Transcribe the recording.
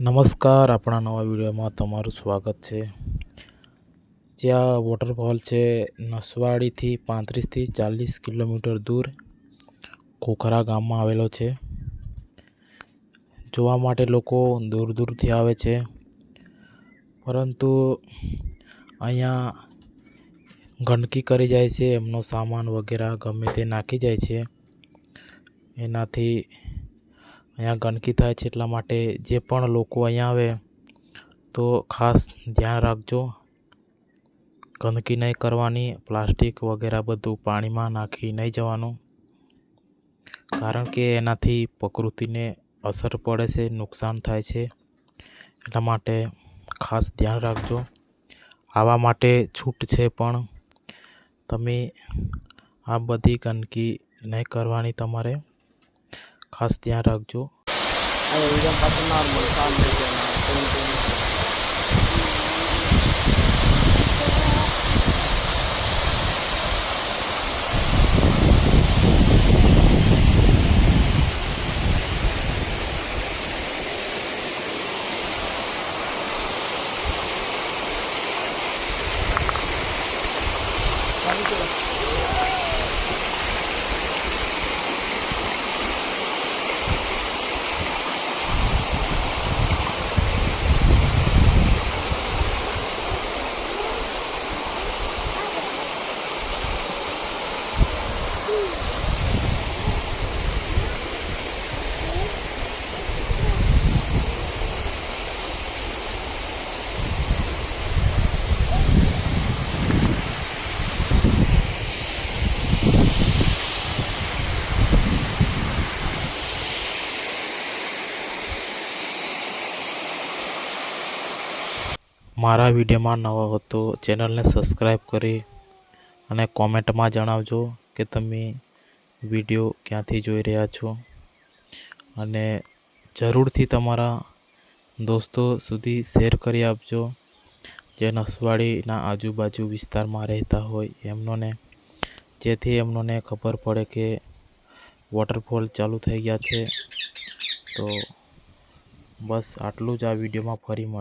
નમસ્કાર, આપણા નવા વિડીયોમાં તમારું સ્વાગત છે. જ્યાં વોટરફોલ છે નસવાડીથી પાંત્રીસથી ચાલીસ કિલોમીટર દૂર ખોખરા ગામમાં આવેલો છે. જોવા માટે લોકો દૂર દૂરથી આવે છે. પરંતુ અહીંયા ગંદકી કરી જાય છે, એમનો સામાન વગેરે ગમે તે નાખી જાય છે. એનાથી અહીંયા ગંદકી થાય છે એટલા માટે જે પણ લોકો અહીંયા આવે, તો ખાસ ધ્યાન રાખજો. ગંદકી નહીં કરવાની, પ્લાસ્ટિક વગેરે બધું પાણીમાં નાખી નહીં જવાનું. કારણ કે એનાથી પ્રકૃતિને અસર પડે છે, નુકસાન થાય છે. એટલા માટે ખાસ ધ્યાન રાખજો. આવા માટે છૂટ છે પણ તમે આ બધી ગંદકી નહીં કરવાની તમારે. ખાસ ધ્યાન રાખજો Thank you. મારા વિડીયોમાં નવા હો ચેનલને સબસ્ક્રાઈબ કરી અને કોમેન્ટમાં જણાવજો કે તમે વીડિયો ક્યાંથી જોઈ રહ્યા છો. અને જરૂરથી તમારા દોસ્તો સુધી શેર કરી આપજો. જે નસવાડીના આજુબાજુ વિસ્તારમાં રહેતા હોય એમનોને, જેથી એમનોને ખબર પડે કે વોટરફોલ ચાલુ થઈ ગયા છે. તો બસ આટલું જ આ વિડીયોમાં ફરી મળે